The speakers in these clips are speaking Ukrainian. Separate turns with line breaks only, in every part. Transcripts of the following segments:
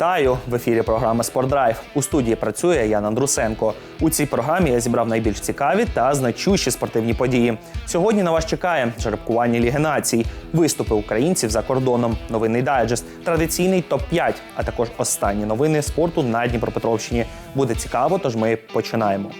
Вітаю в ефірі програми Спортдрайв. У студії працює Ян Андрусенко. У цій програмі я зібрав найбільш цікаві та значущі спортивні події. Сьогодні на вас чекає жеребкування Ліги націй, виступи українців за кордоном, новинний дайджест, традиційний топ 5 а також останні новини спорту на Дніпропетровщині. Буде цікаво, тож ми починаємо.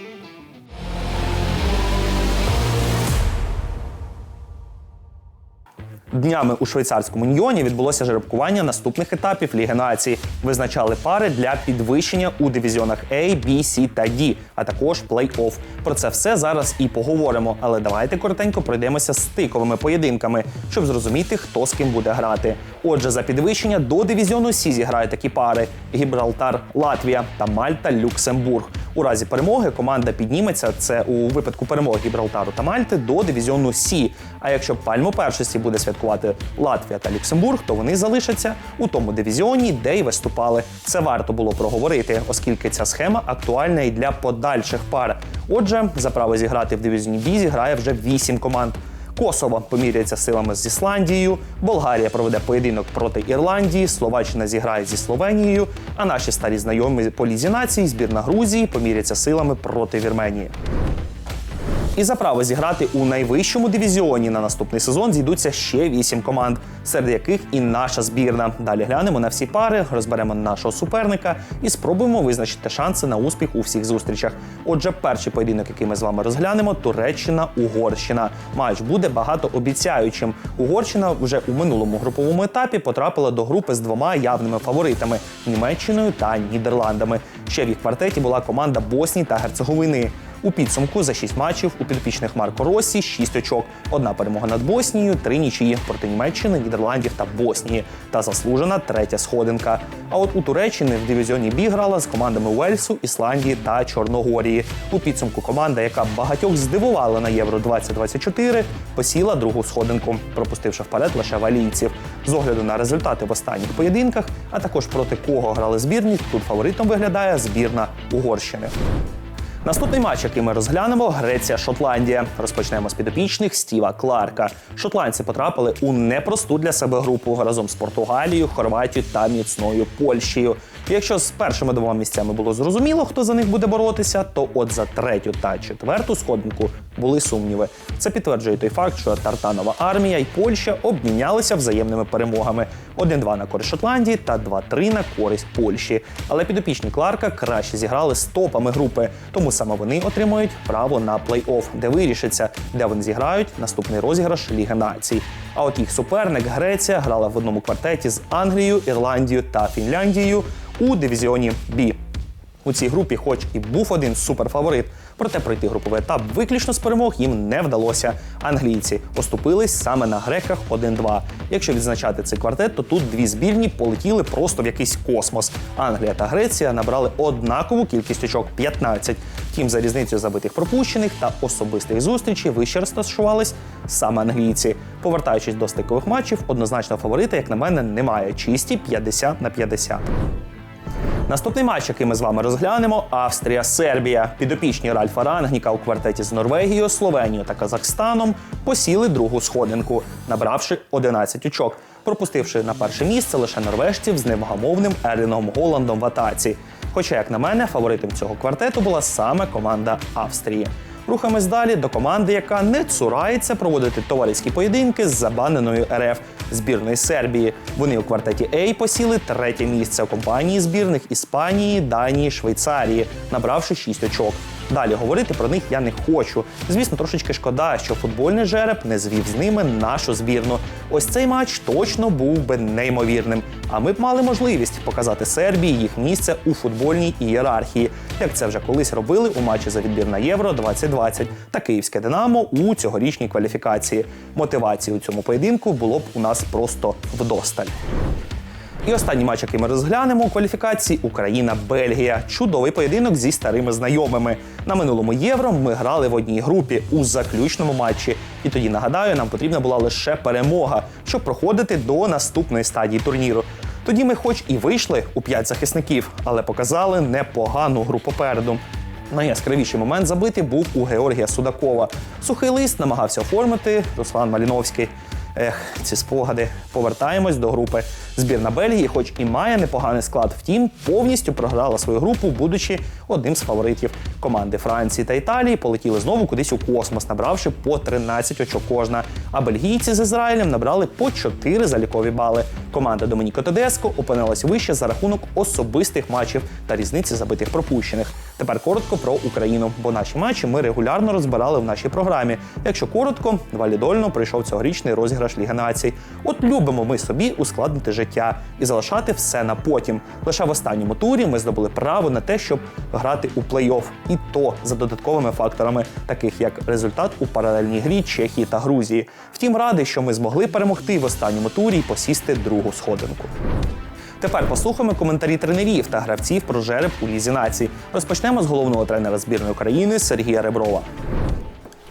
Днями у швейцарському Ньйоні відбулося жеребкування наступних етапів Ліги націй. Визначали пари для підвищення у дивізіонах A, B, C та D, а також плей-офф. Про це все зараз і поговоримо. Але давайте коротенько пройдемося стиковими поєдинками, щоб зрозуміти, хто з ким буде грати. Отже, за підвищення до дивізіону Сі зіграють такі пари: Гібралтар, Латвія та Мальта, Люксембург. У разі перемоги команда підніметься це у випадку перемоги Гібралтару та Мальти до дивізіону Сі. А якщо пальму першості буде святкувати Латвія та Люксембург, то вони залишаться у тому дивізіоні, де й виступали. Це варто було проговорити, оскільки ця схема актуальна і для подальших пар. Отже, за право зіграти в дивізіоні Бі зіграє вже вісім команд. Косово поміряється силами з Ісландією, Болгарія проведе поєдинок проти Ірландії, Словаччина зіграє зі Словенією, а наші старі знайомі по лізі націй, збірна Грузії, поміряться силами проти Вірменії. І за право зіграти у найвищому дивізіоні на наступний сезон зійдуться ще вісім команд, серед яких і наша збірна. Далі глянемо на всі пари, розберемо нашого суперника і спробуємо визначити шанси на успіх у всіх зустрічах. Отже, перший поєдинок, який ми з вами розглянемо, Туреччина-Угорщина. Матч буде багатообіцяючим. Угорщина вже у минулому груповому етапі потрапила до групи з двома явними фаворитами Німеччиною та Нідерландами. Ще в їх квартеті була команда Боснії та Герцеговини. У підсумку за 6 матчів у підопічних Марко Росі 6 очок. Одна перемога над Боснією, три нічиї проти Німеччини, Нідерландів та Боснії. Та заслужена третя сходинка. А от у Туреччини в дивізіоні Бі грала з командами Уельсу, Ісландії та Чорногорії. У підсумку команда, яка багатьох здивувала на Євро 2024, посіла другу сходинку, пропустивши вперед лише валійців. З огляду на результати в останніх поєдинках, а також проти кого грали збірні, тут фаворитом виглядає збірна Угорщини. Наступний матч, який ми розглянемо, Греція-Шотландія. Розпочнемо з підопічних Стіва Кларка. Шотландці потрапили у непросту для себе групу разом з Португалією, Хорватією та міцною Польщею. Якщо з першими двома місцями було зрозуміло, хто за них буде боротися, то от за третю та четверту сходинку були сумніви. Це підтверджує той факт, що Тартанова армія і Польща обмінялися взаємними перемогами: 1-2 на користь Шотландії та 2-3 на користь Польщі. Але підопічні Кларка краще зіграли з топами групи, тому саме вони отримують право на плей-офф, де вирішиться, де вони зіграють наступний розіграш Ліги націй. А от їх суперник Греція грала в одному квартеті з Англією, Ірландією та Фінляндією у дивізіоні Бі. У цій групі, хоч і був один суперфаворит, проте пройти груповий етап виключно з перемог їм не вдалося. Англійці поступились саме на греках 1-2. Якщо відзначати цей квартет, то тут дві збірні полетіли просто в якийсь космос. Англія та Греція набрали однакову кількість очок 15. Втім, за різницею забитих пропущених та особистих зустрічей вище розташувались саме англійці. Повертаючись до стикових матчів, однозначно фаворита, як на мене, немає. Чисті 50 на 50. Наступний матч, який ми з вами розглянемо, Австрія-Сербія. Підопічні Ральфа Рангніка у квартеті з Норвегією, Словенією та Казахстаном посіли другу сходинку, набравши 11 очок, пропустивши на перше місце лише норвежців з невгамовним Ерлінгом Голландом в атаці. Хоча, як на мене, фаворитом цього квартету була саме команда Австрії. Рухаємось далі до команди, яка не цурається проводити товариські поєдинки з забаненою РФ збірної Сербії. Вони у квартеті А посіли третє місце у компанії збірних Іспанії, Данії, Швейцарії, набравши 6 очок. Далі говорити про них я не хочу. Звісно, трошечки шкода, що футбольний жереб не звів з ними нашу збірну. Ось цей матч точно був би неймовірним. А ми б мали можливість показати Сербії їх місце у футбольній ієрархії, як це вже колись робили у матчі за відбір на Євро 2020 та Київське Динамо у цьогорічній кваліфікації. Мотивації у цьому поєдинку було б у нас просто вдосталь. І останній матч, який ми розглянемо у кваліфікації Україна-Бельгія. Чудовий поєдинок зі старими знайомими. На минулому євро ми грали в одній групі у заключному матчі. І тоді нагадаю, нам потрібна була лише перемога, щоб проходити до наступної стадії турніру. Тоді ми, хоч і вийшли у п'ять захисників, але показали непогану гру попереду. Найяскравіший момент забитий був у Георгія Судакова. Сухий лист намагався оформити Руслан Маліновський. Ех, ці спогади. Повертаємось до групи. Збірна Бельгії, хоч і має непоганий склад, втім, повністю програла свою групу, будучи одним з фаворитів. Команди Франції та Італії полетіли знову кудись у космос, набравши по 13 очок кожна. А бельгійці з Ізраїлем набрали по 4 залікові бали. Команда Домініко Тедеско опинилась вище за рахунок особистих матчів та різниці забитих пропущених. Тепер коротко про Україну, бо наші матчі ми регулярно розбирали в нашій програмі. Якщо коротко, валідольно прийшов цьогорічний розіграш Ліги Націй. От любимо ми собі ускладнити життя і залишати все на потім. Лише в останньому турі ми здобули право на те, щоб грати у плей-офф, і то за додатковими факторами, таких як результат у паралельній грі Чехії та Грузії. Втім, радий, що ми змогли перемогти в останньому турі і посісти другу сходинку. Тепер послухаємо коментарі тренерів та гравців про жереб у лізі націй. Розпочнемо з головного тренера збірної України Сергія Реброва.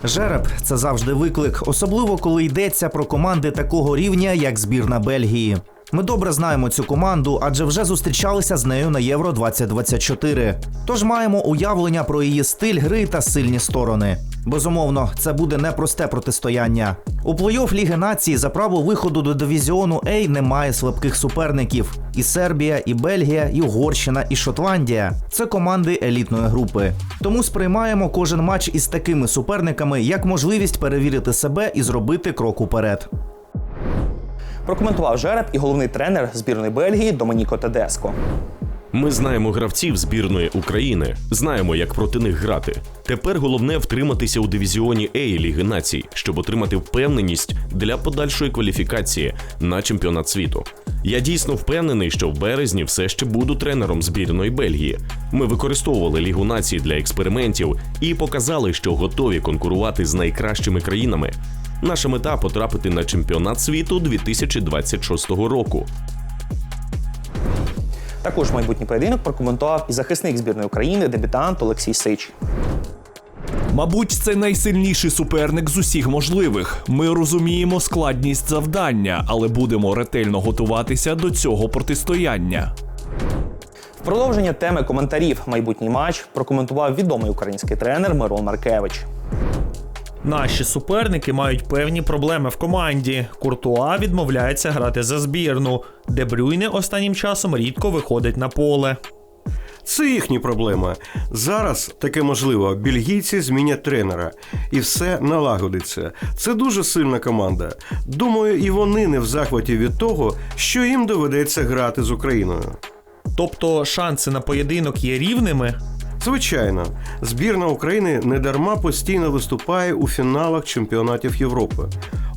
Жереб це завжди виклик, особливо коли йдеться про команди такого рівня, як збірна Бельгії. Ми добре знаємо цю команду, адже вже зустрічалися з нею на Євро 2024. Тож маємо уявлення про її стиль гри та сильні сторони. Безумовно, це буде непросте протистояння. У плей-офф Ліги націй за право виходу до дивізіону А немає слабких суперників. І Сербія, і Бельгія, і Угорщина, і Шотландія це команди елітної групи. Тому сприймаємо кожен матч із такими суперниками як можливість перевірити себе і зробити крок уперед.
Прокоментував жереб і головний тренер збірної Бельгії Домініко Тедеско.
Ми знаємо гравців збірної України, знаємо, як проти них грати. Тепер головне втриматися у дивізіоні А Ліги націй, щоб отримати впевненість для подальшої кваліфікації на чемпіонат світу. Я дійсно впевнений, що в березні все ще буду тренером збірної Бельгії. Ми використовували Лігу націй для експериментів і показали, що готові конкурувати з найкращими країнами. Наша мета потрапити на чемпіонат світу 2026 року.
Також майбутній поєдинок прокоментував і захисник збірної України, дебютант Олексій Сич.
Мабуть, це найсильніший суперник з усіх можливих. Ми розуміємо складність завдання, але будемо ретельно готуватися до цього протистояння.
В продовження теми коментарів майбутній матч прокоментував відомий український тренер Мирон Маркевич.
Наші суперники мають певні проблеми в команді. Куртуа відмовляється грати за збірну. Дебрюйне останнім часом рідко виходить на поле.
Це їхні проблеми. Зараз таке можливо. Бельгійці змінять тренера, і все налагодиться. Це дуже сильна команда. Думаю, і вони не в захваті від того, що їм доведеться грати з Україною.
Тобто шанси на поєдинок є рівними.
Звичайно, збірна України недарма постійно виступає у фіналах чемпіонатів Європи.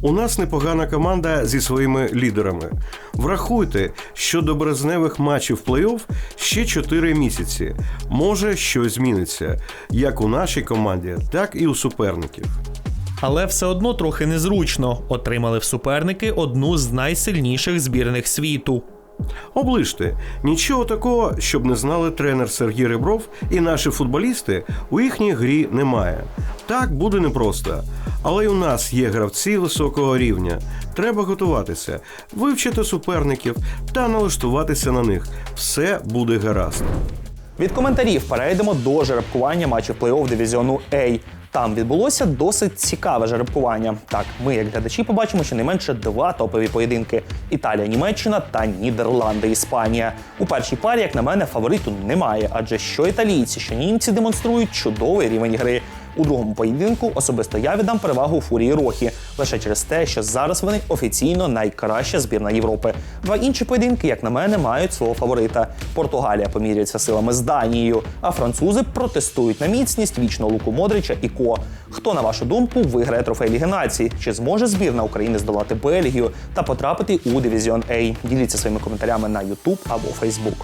У нас непогана команда зі своїми лідерами. Врахуйте, що до березневих матчів плей-офф ще 4 місяці. Може, щось зміниться як у нашій команді, так і у суперників.
Але все одно трохи незручно. Отримали в суперники одну з найсильніших збірних світу.
Оближте, нічого такого, щоб не знали тренер Сергій Ребров і наші футболісти у їхній грі немає. Так буде непросто. Але й у нас є гравці високого рівня. Треба готуватися, вивчити суперників та налаштуватися на них. Все буде гаразд.
Від коментарів перейдемо до жеребкування матчів плей-офф дивізіону А. Там відбулося досить цікаве жеребкування. Так, ми, як глядачі, побачимо щонайменше два топові поєдинки: Італія, Німеччина та Нідерланди, Іспанія. У першій парі, як на мене, фавориту немає, адже що італійці, що німці демонструють чудовий рівень гри. У другому поєдинку особисто я віддам перевагу фурії Рохі лише через те, що зараз вони офіційно найкраща збірна Європи. Два інші поєдинки, як на мене, мають свого фаворита. Португалія поміряється силами з Данією, а французи протестують на міцність вічного луку Модрича і Ко. Хто на вашу думку виграє трофей Ліги націй? Чи зможе збірна України здолати Бельгію та потрапити у дивізіон А? Діліться своїми коментарями на YouTube або Facebook.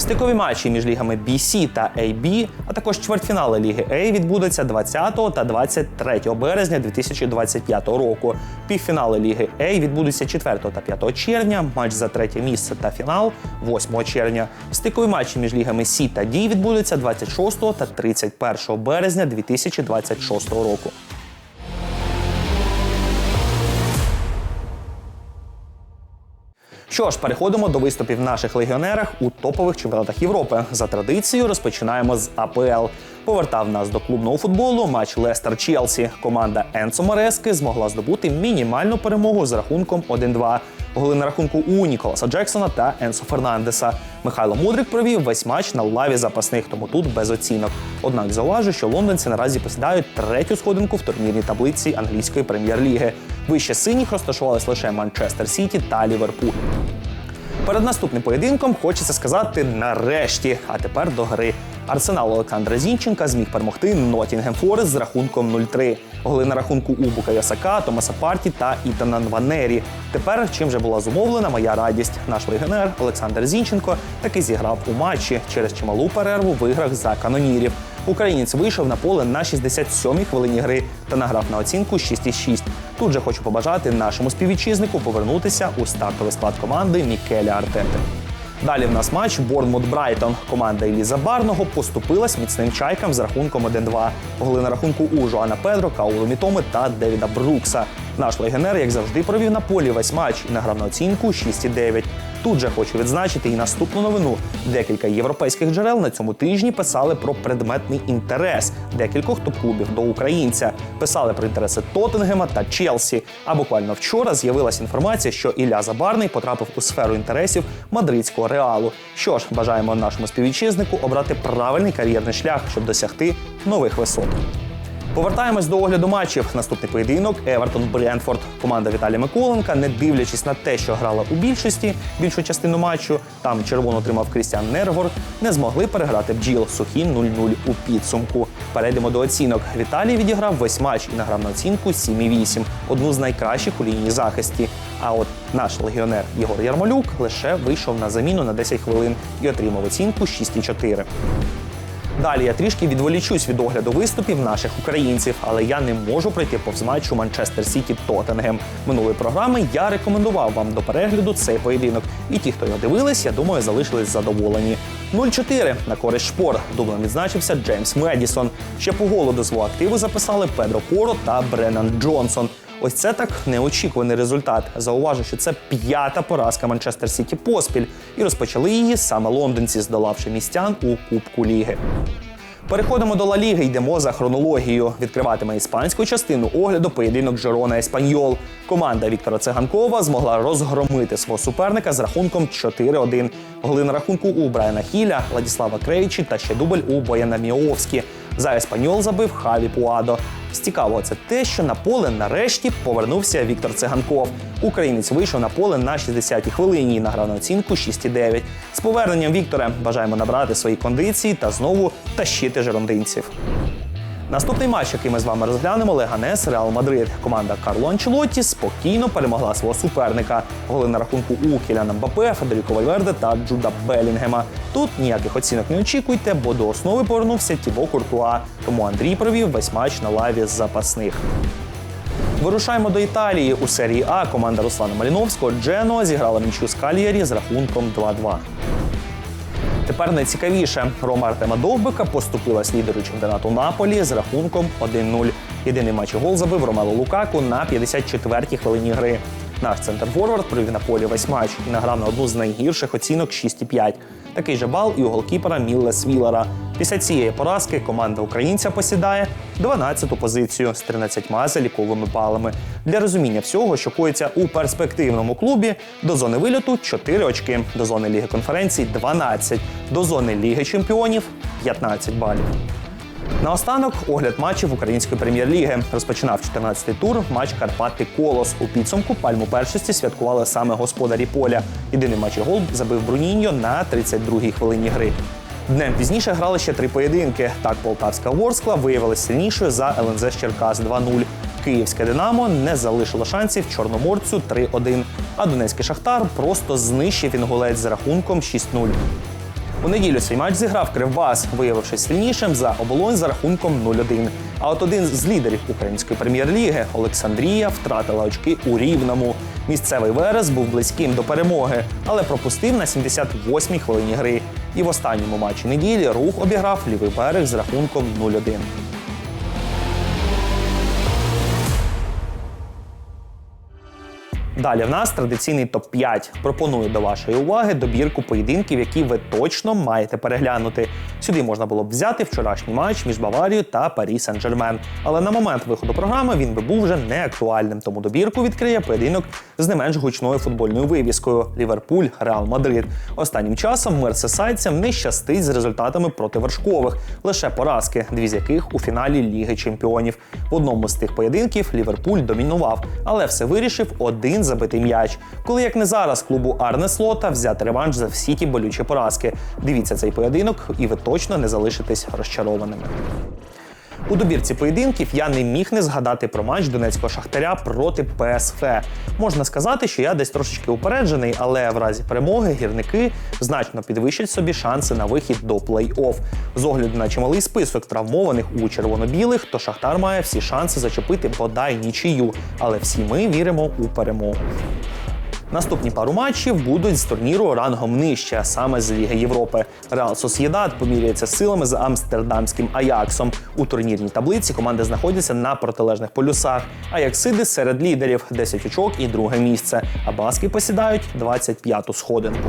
Стикові матчі між лігами BC та AB, а також чвертьфінали Ліги A відбудуться 20 та 23 березня 2025 року. Півфінали Ліги A відбудуться 4 та 5 червня, матч за третє місце та фінал 8 червня. Стикові матчі між лігами C та D відбудуться 26 та 31 березня 2026 року. Що ж, переходимо до виступів наших легіонерах у топових чемпіонатах Європи. За традицією розпочинаємо з АПЛ. Повертав нас до клубного футболу матч Лестер Челсі. Команда Енцо Морески змогла здобути мінімальну перемогу з рахунком 1-2. Голи на рахунку у Ніколаса Джексона та Енсо Фернандеса. Михайло Мудрик провів весь матч на лаві запасних, тому тут без оцінок. Однак зауважу, що лондонці наразі посідають третю сходинку в турнірній таблиці англійської прем'єр-ліги. Вище синіх розташувались лише Манчестер Сіті та Ліверпуль. Перед наступним поєдинком хочеться сказати нарешті. А тепер до гри. Арсенал Олександра Зінченка зміг перемогти Нотінгем Форест з рахунком 0-3. Голи на рахунку у Букая Сака, Томаса Парті та Ітана Нванері. Тепер чим же була зумовлена моя радість. Наш легіонер Олександр Зінченко таки зіграв у матчі через чималу перерву в іграх за канонірів. Українець вийшов на поле на 67-й хвилині гри та награв на оцінку 6,6. Тут же хочу побажати нашому співвітчизнику повернутися у стартовий склад команди Мікеля Артети. Далі в нас матч Борнмут Брайтон. Команда Еліза Барного поступилась міцним чайкам з рахунком 1-2. Голи на рахунку у Жоана Педро, Каулу Мітоми та Девіда Брукса. Наш легіонер, як завжди, провів на полі весь матч і награв на оцінку 6,9. Тут же хочу відзначити і наступну новину. Декілька європейських джерел на цьому тижні писали про предметний інтерес декількох топ-клубів до українця. Писали про інтереси Тоттенгема та Челсі. А буквально вчора з'явилася інформація, що Ілля Забарний потрапив у сферу інтересів мадридського реалу. Що ж, бажаємо нашому співвітчизнику обрати правильний кар'єрний шлях, щоб досягти нових висот. Повертаємось до огляду матчів. Наступний поєдинок Евертон Бренфорд. Команда Віталія Миколенка, не дивлячись на те, що грала у більшості більшу частину матчу, там червоно отримав Крістіан Нергор, не змогли переграти бджіл сухі 0-0 у підсумку. Перейдемо до оцінок. Віталій відіграв весь матч і награв на оцінку 7,8, одну з найкращих у лінії захисті. А от наш легіонер Єгор Ярмолюк лише вийшов на заміну на 10 хвилин і отримав оцінку 6,4. Далі я трішки відволічусь від огляду виступів наших українців, але я не можу пройти повз матчу Манчестер Сіті Тоттенгем. Минулої програми я рекомендував вам до перегляду цей поєдинок. І ті, хто його дивились, я думаю, залишились задоволені. 0-4 на користь шпор. Дублем відзначився Джеймс Медісон. Ще по голу до свого активу записали Педро Поро та Бреннан Джонсон. Ось це так неочікуваний результат. Зауважу, що це п'ята поразка Манчестер Сіті поспіль, і розпочали її саме лондонці, здолавши містян у Кубку Ліги. Переходимо до Ла Ліги, йдемо за хронологією. Відкриватиме іспанську частину огляду поєдинок Жерона Еспаньол. Команда Віктора Циганкова змогла розгромити свого суперника з рахунком 4-1. Голи на рахунку у Брайана Хіля, Владіслава Крейчі та ще дубль у Бояна Міовські. За Еспаньол забив Хаві Пуадо. З цікавого це те, що на поле нарешті повернувся Віктор Циганков. Українець вийшов на поле на 60-й хвилині і награв на оцінку 6,9. З поверненням Віктора бажаємо набрати свої кондиції та знову тащити жерондинців. Наступний матч, який ми з вами розглянемо, Леганес Реал Мадрид. Команда Карло Анчелотті спокійно перемогла свого суперника. Голи на рахунку у Кіляна Мбапе, Федеріко Вальверде та Джуда Белінгема. Тут ніяких оцінок не очікуйте, бо до основи повернувся Тібо Куртуа. Тому Андрій провів весь матч на лаві запасних. Вирушаємо до Італії. У серії А команда Руслана Маліновського Джено зіграла нічю з Кальєрі з рахунком 2-2. Тепер найцікавіше. Рома Артема Довбика поступилась лідеру чемпіонату Наполі з рахунком 1-0. Єдиний матч гол забив Ромело Лукаку на 54-й хвилині гри. Наш центр форвард провів на полі весь матч і награв на одну з найгірших оцінок 6,5. Такий же бал і у голкіпера Мілле Свілера. Після цієї поразки команда українця посідає 12-ту позицію з 13 заліковими балами. Для розуміння всього, що коїться у перспективному клубі, до зони вильоту 4 очки, до зони Ліги конференцій 12, до зони Ліги чемпіонів 15 балів. Наостанок огляд матчів української прем'єр-ліги. Розпочинав 14-й тур матч Карпати Колос. У підсумку пальму першості святкували саме господарі поля. Єдиний матч і гол забив Бруніньо на 32-й хвилині гри. Днем пізніше грали ще три поєдинки. Так, Полтавська Ворскла виявилася сильнішою за ЛНЗ Черкас 2-0. Київське Динамо не залишило шансів Чорноморцю 3-1. А Донецький Шахтар просто знищив інгулець з рахунком 6-0. У неділю цей матч зіграв Кривбас, виявившись сильнішим за оболонь за рахунком 0-1. А от один з лідерів української прем'єр-ліги Олександрія втратила очки у рівному. Місцевий Верес був близьким до перемоги, але пропустив на 78-й хвилині гри. І в останньому матчі неділі рух обіграв лівий берег з рахунком 0-1. Далі в нас традиційний топ-5. Пропоную до вашої уваги добірку поєдинків, які ви точно маєте переглянути. Сюди можна було б взяти вчорашній матч між Баварією та Парі Сен-Жермен. Але на момент виходу програми він би був вже не актуальним. Тому добірку відкриє поєдинок з не менш гучною футбольною вивіскою Ліверпуль Реал Мадрид. Останнім часом мерсесайцям не щастить з результатами проти вершкових, лише поразки, дві з яких у фіналі Ліги Чемпіонів. В одному з тих поєдинків Ліверпуль домінував, але все вирішив один забитий м'яч. Коли як не зараз клубу Арне Слота взяти реванш за всі ті болючі поразки. Дивіться цей поєдинок, і ви точно не залишитесь розчарованими. У добірці поєдинків я не міг не згадати про матч донецького шахтаря проти ПСФ. Можна сказати, що я десь трошечки упереджений, але в разі перемоги гірники значно підвищать собі шанси на вихід до плей-офф. З огляду на чималий список травмованих у червоно-білих, то Шахтар має всі шанси зачепити бодай нічию, але всі ми віримо у перемогу. Наступні пару матчів будуть з турніру рангом нижче, а саме з Ліги Європи. Реал Сосєдад поміряється силами з амстердамським Аяксом. У турнірній таблиці команди знаходяться на протилежних полюсах. Аяксиди серед лідерів 10 очок і друге місце. А баски посідають 25-ту сходинку.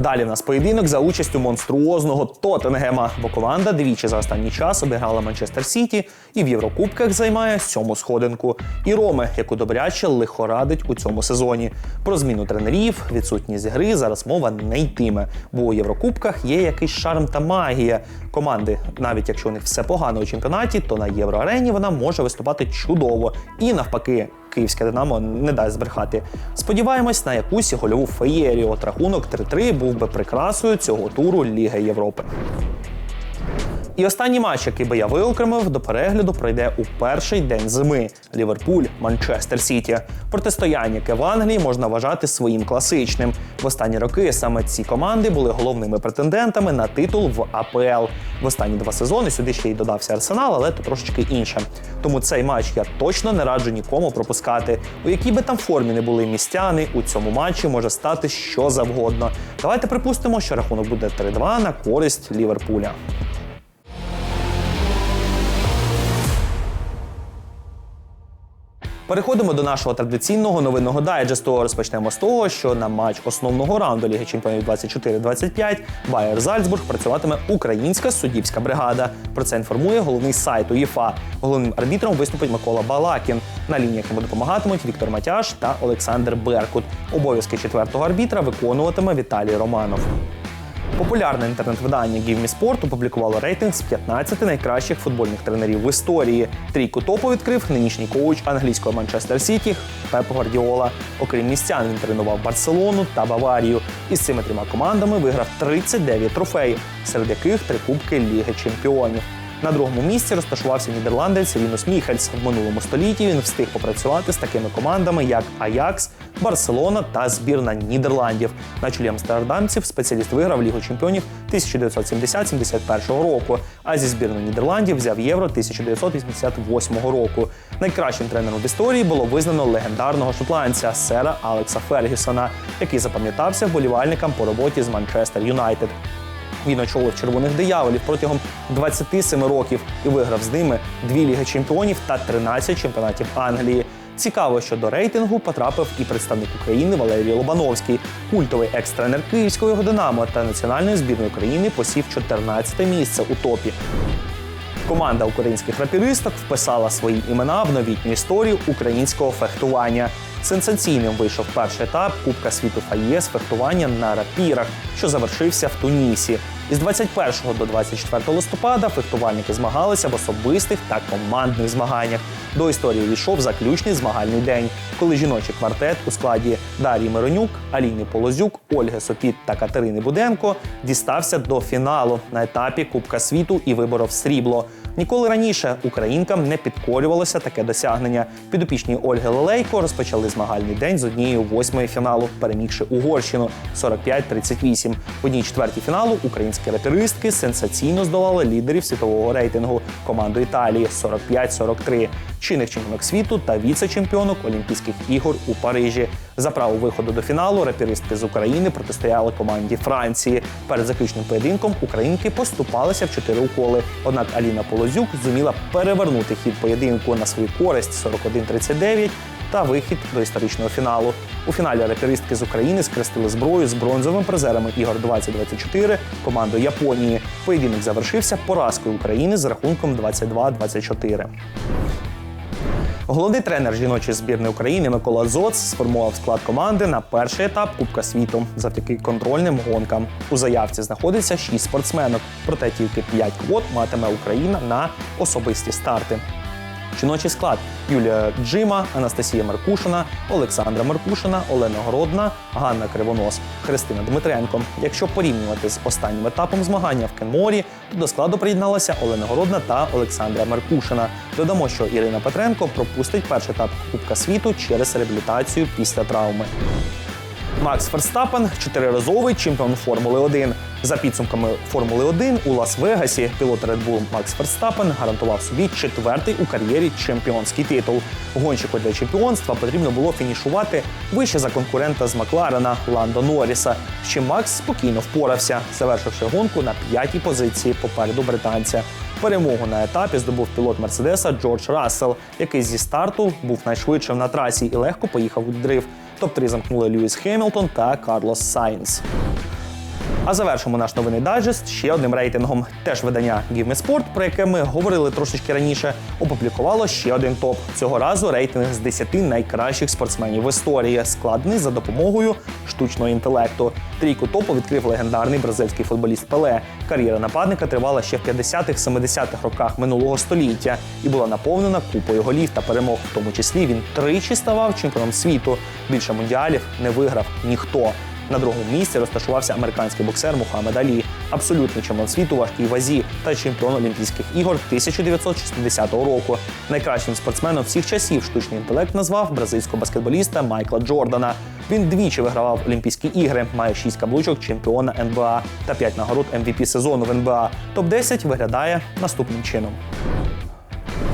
Далі в нас поєдинок за участю монструозного Тоттенгема, бо команда двічі за останній час обіграла Манчестер Сіті і в Єврокубках займає сьому сходинку. І Роме, яку добряче лихорадить у цьому сезоні. Про зміну тренерів, відсутність гри зараз мова не йтиме, бо у Єврокубках є якийсь шарм та магія. Команди, навіть якщо у них все погано у чемпіонаті, то на євроарені вона може виступати чудово. І навпаки, київське Динамо не дасть збрехати. Сподіваємось на якусь гольову феєрію. От рахунок 3-3 був би прикрасою цього туру Ліги Європи. І останній матч, який би я виокремив до перегляду, пройде у перший день зими. Ліверпуль, Манчестер Сіті. Протистояння, яке в Англії можна вважати своїм класичним. В останні роки саме ці команди були головними претендентами на титул в АПЛ. В останні два сезони сюди ще й додався Арсенал, але то трошечки інше. Тому цей матч я точно не раджу нікому пропускати. У якій би там формі не були містяни, у цьому матчі може стати що завгодно. Давайте припустимо, що рахунок буде 3-2 на користь Ліверпуля. Переходимо до нашого традиційного новинного дайджесту. Розпочнемо з того, що на матч основного раунду Ліги Чемпіонів 24-25 Байер Зальцбург працюватиме українська суддівська бригада. Про це інформує головний сайт УЄФА. Головним арбітром виступить Микола Балакін. На лініях йому допомагатимуть Віктор Матяш та Олександр Беркут. Обов'язки четвертого арбітра виконуватиме Віталій Романов. Популярне інтернет-видання Give Спорт опублікувало рейтинг з 15 найкращих футбольних тренерів в історії. Трійку топу відкрив нинішній коуч англійського Манчестер Сіті Пеп Гвардіола. Окрім містян, він тренував Барселону та Баварію. Із цими трьома командами виграв 39 трофеїв, серед яких три кубки Ліги Чемпіонів. На другому місці розташувався нідерландець Лінус Міхельс. В минулому столітті він встиг попрацювати з такими командами, як Аякс, Барселона та збірна Нідерландів. На чолі амстердамців спеціаліст виграв Лігу чемпіонів 1970-71 року. А зі збірною Нідерландів взяв євро 1988 року. Найкращим тренером в історії було визнано легендарного шотландця сера Алекса Фергюсона, який запам'ятався вболівальникам по роботі з Манчестер Юнайтед. Він очолив червоних дияволів протягом 27 років і виграв з ними дві ліги чемпіонів та 13 чемпіонатів Англії. Цікаво, що до рейтингу потрапив і представник України Валерій Лобановський. Культовий екс-тренер київського Динамо та національної збірної України посів 14 місце у топі. Команда українських рапіристок вписала свої імена в новітню історію українського фехтування. Сенсаційним вийшов перший етап Кубка світу ФАЄ з фехтування на рапірах, що завершився в Тунісі. Із 21 до 24 листопада фехтувальники змагалися в особистих та командних змаганнях. До історії війшов заключний змагальний день, коли жіночий квартет у складі Дар'ї Миронюк, Аліни Полозюк, Ольги Сопіт та Катерини Буденко дістався до фіналу на етапі Кубка світу і виборов срібло. Ніколи раніше українкам не підкорювалося таке досягнення. Підопічні Ольги Лелейко розпочали змагальний день з однією восьмої фіналу, перемігши Угорщину 45-38. В одній четвертій фіналу українські раперистки сенсаційно здолали лідерів світового рейтингу команду Італії 45-43, чинних чемпіонок світу та віце-чемпіонок Олімпійських ігор у Парижі. За право виходу до фіналу раперистки з України протистояли команді Франції. Перед заключним поєдинком українки поступалися в чотири уколи. Однак Аліна Полозюк зуміла перевернути хід поєдинку на свою користь 41-39 та вихід до історичного фіналу. У фіналі раперистки з України скрестили зброю з бронзовими призерами ігор 2024 командою Японії. Поєдинок завершився поразкою України з рахунком 22-24. Головний тренер жіночої збірної України Микола Зоц сформував склад команди на перший етап Кубка світу завдяки контрольним гонкам. У заявці знаходиться шість спортсменок, проте тільки п'ять квот матиме Україна на особисті старти. Жіночий склад Юлія Джима, Анастасія Меркушина, Олександра Меркушина, Олена Городна, Ганна Кривонос, Христина Дмитренко. Якщо порівнювати з останнім етапом змагання в Кенморі, то до складу приєдналася Олена Городна та Олександра Меркушина. Додамо, що Ірина Петренко пропустить перший етап Кубка світу через реабілітацію після травми. Макс Ферстапен чотириразовий чемпіон Формули 1. За підсумками Формули 1 у Лас-Вегасі пілот Red Bull Макс Ферстапен гарантував собі четвертий у кар'єрі чемпіонський титул. Гонщику для чемпіонства потрібно було фінішувати вище за конкурента з Макларена Ландо Норріса, з чим Макс спокійно впорався, завершивши гонку на п'ятій позиції попереду британця. Перемогу на етапі здобув пілот Мерседеса Джордж Рассел, який зі старту був найшвидшим на трасі і легко поїхав у дрив. Топ-3 замкнули Льюіс Хемілтон та Карлос Сайнс. А завершимо наш новинний дайджест ще одним рейтингом. Теж видання Give Me Sport, про яке ми говорили трошечки раніше, опублікувало ще один топ. Цього разу рейтинг з 10 найкращих спортсменів в історії, складений за допомогою штучного інтелекту. Трійку топу відкрив легендарний бразильський футболіст Пеле. Кар'єра нападника тривала ще в 50-х, 70-х роках минулого століття і була наповнена купою голів та перемог. В тому числі він тричі ставав чемпіоном світу. Більше мундіалів не виграв ніхто. На другому місці розташувався американський боксер Мухаммед Алі, абсолютний чемпіон світу важкій вазі та чемпіон Олімпійських ігор 1960 року. Найкращим спортсменом всіх часів штучний інтелект назвав бразильського баскетболіста Майкла Джордана. Він двічі вигравав Олімпійські ігри, має шість каблучок чемпіона НБА та п'ять нагород MVP сезону в НБА. Топ 10 виглядає наступним чином.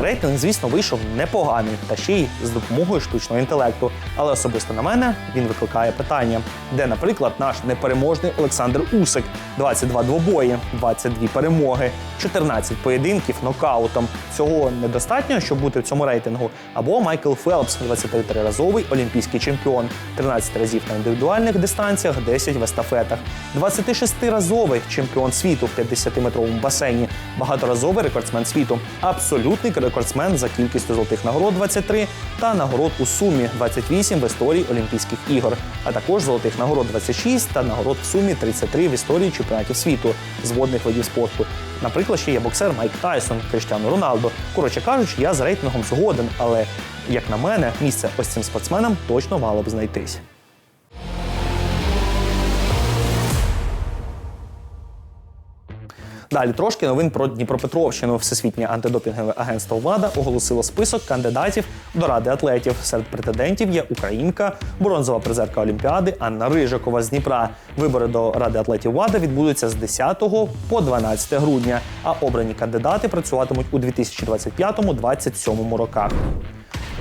Рейтинг, звісно, вийшов непоганий та ще й з допомогою штучного інтелекту. Але особисто на мене він викликає питання, де, наприклад, наш непереможний Олександр Усик, 22 двобої, 22 перемоги, 14 поєдинків нокаутом. Цього недостатньо, щоб бути в цьому рейтингу. Або Майкл Фелпс, 23-разовий олімпійський чемпіон, 13 разів на індивідуальних дистанціях, 10 в естафетах, 26-разовий чемпіон світу в 50-метровому басейні, багаторазовий рекордсмен світу, абсолютний рекордсмен за кількістю золотих нагород 23 та нагород у сумі 28 в історії Олімпійських ігор, а також золотих нагород 26 та нагород в сумі 33 в історії чемпіонатів світу з водних видів спорту. Наприклад, ще є боксер Майк Тайсон, Криштіану Роналдо. Коротше кажучи, я з рейтингом згоден, але як на мене, місце ось цим спортсменам точно мало б знайтись. Далі трошки новин про Дніпропетровщину. Всесвітнє антидопінгове агентство ВАДА оголосило список кандидатів до ради атлетів. Серед претендентів є українка, бронзова призерка Олімпіади Анна Рижикова з Дніпра. Вибори до ради атлетів ВАДА відбудуться з 10 по 12 грудня. А обрані кандидати працюватимуть у 2025-2027 роках.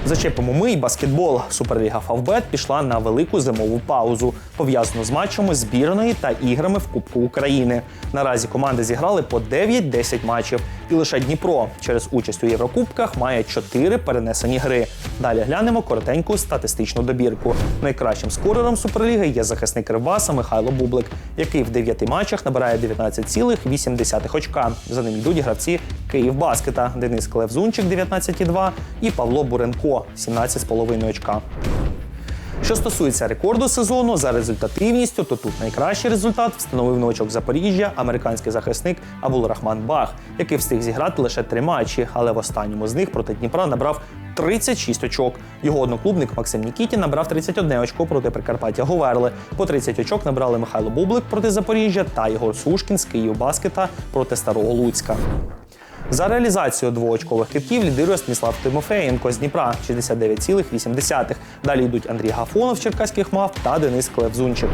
Зачепимо ми і баскетбол. Суперліга Фавбет пішла на велику зимову паузу, пов'язану з матчами збірної та іграми в Кубку України. Наразі команди зіграли по 9-10 матчів, і лише Дніпро через участь у Єврокубках має 4 перенесені гри. Далі глянемо коротеньку статистичну добірку. Найкращим скорером Суперліги є захисник Кривбаса Михайло Бублик, який в 9 матчах набирає 19,8 очка. За ним йдуть гравці Київбаскета Денис Клевзунчик 19,2 і Павло Буренко 17,5 очка. Що стосується рекорду сезону за результативністю, то тут найкращий результат встановив новачок Запоріжжя, американський захисник Абул Рахман Бах, який встиг зіграти лише три матчі, але в останньому з них проти Дніпра набрав 36 очок. Його одноклубник Максим Нікітін набрав 31 очко проти Прикарпаття Говерли. По 30 очок набрали Михайло Бублик проти Запоріжжя та Єгор Сушкін з Київбаскета проти Старого Луцька. За реалізацію двоочкових китків лідирує Станіслав Тимофеєнко з Дніпра 69,8. Далі йдуть Андрій Гафонов черкаських мав та Денис Клевзунчик.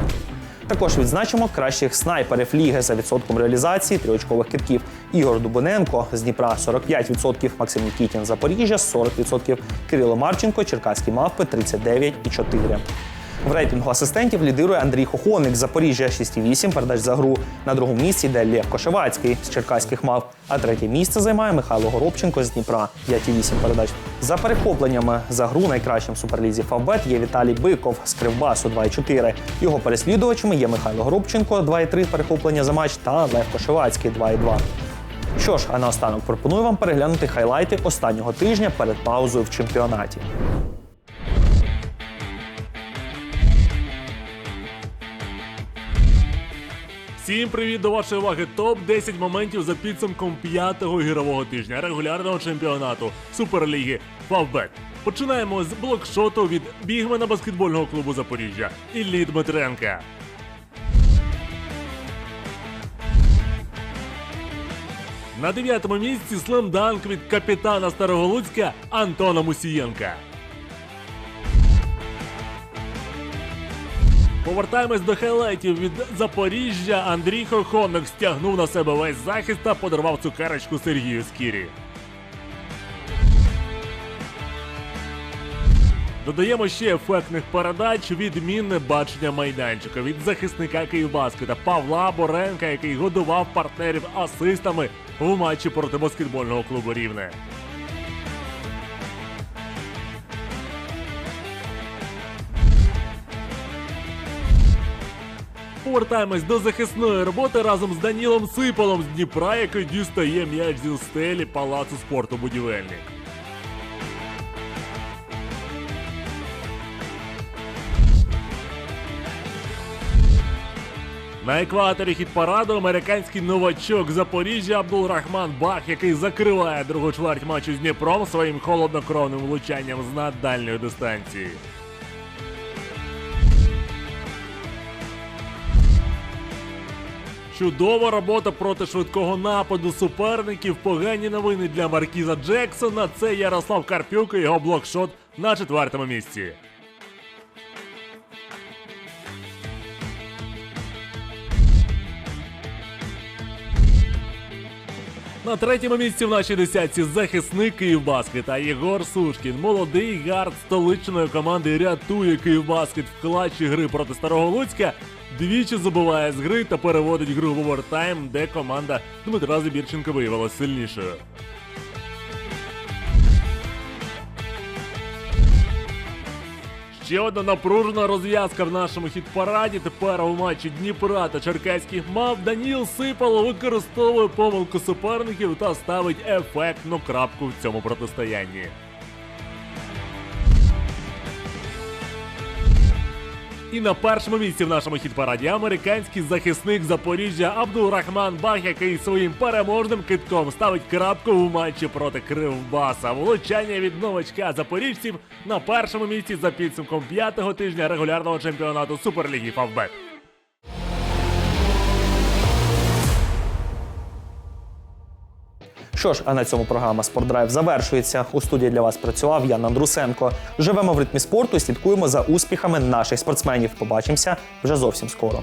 Також відзначимо кращих снайперів ліги за відсотком реалізації трьохочкових китків. Ігор Дубоненко з Дніпра 45%, Максим Нікітін Запоріжжя 40%, Кирило Марченко, Черкаські мавпи 39,4%. В рейтингу асистентів лідирує Андрій Хохоник з Запоріжжя 6,8 передач за гру. На другому місці йде Лев Кошевацький з черкаських мав. А третє місце займає Михайло Горобченко з Дніпра 5,8 передач. За перехопленнями за гру найкращим в суперлізі Фавбет є Віталій Биков з Кривбасу 2,4. Його переслідувачами є Михайло Горобченко 2,3 перехоплення за матч та Лев Кошевацький 2,2. Що ж, а наостанок пропоную вам переглянути хайлайти останнього тижня перед паузою в чемпіонаті.
Всім привіт до вашої уваги. Топ 10 моментів за підсумком п'ятого ігрового тижня регулярного чемпіонату Суперліги Фавбет. Починаємо з блокшоту від бігмена баскетбольного клубу Запоріжжя Іллі Дмитренка. На дев'ятому місці слемданк від капітана Староголуцька Антона Мусієнка. Повертаємось до хайлайтів від Запоріжжя. Андрій Хохонок стягнув на себе весь захист та подарував цукерочку Сергію Скірі. Додаємо ще ефектних передач, відмінне бачення майданчика від захисника Київбаскета Павла Боренка, який годував партнерів асистами у матчі проти баскетбольного клубу Рівне. Повертаємось до захисної роботи разом з Данілом Сипалом з Дніпра, який дістає м'яч зі стелі палацу спорту будівельник. На екваторі хіт-параду американський новачок Запоріжжя Абдулрахман Бах, який закриває другу чверть матчу з Дніпром своїм холоднокровним влучанням з наддальної дистанції. Чудова робота проти швидкого нападу суперників. Погані новини для Маркіза Джексона. Це Ярослав Карпюк і його блокшот на четвертому місці. На третьому місці в нашій десятці захисник Київбаскета Єгор Сушкін. Молодий гард столичної команди рятує Київбаскет в клатчі гри проти Старого Луцька. Двічі забуває з гри та переводить гру в овертайм, де команда Дмитра Забірченка виявилася сильнішою. Ще одна напружена розв'язка в нашому хіт-параді. Тепер у матчі Дніпра та Черкаських мав Даніл Сипало використовує помилку суперників та ставить ефектну крапку в цьому протистоянні. І на першому місці в нашому хіт-параді американський захисник Запоріжжя Абдулрахман Бах, який своїм переможним китком ставить крапку в матчі проти Кривбаса. Влучання від новачка запоріжців на першому місці за підсумком п'ятого тижня регулярного чемпіонату Суперліги Фавбет.
Що ж, а на цьому програма Спортдрайв завершується. У студії для вас працював Ян Андрусенко. Живемо в ритмі спорту і слідкуємо за успіхами наших спортсменів. Побачимося вже зовсім скоро.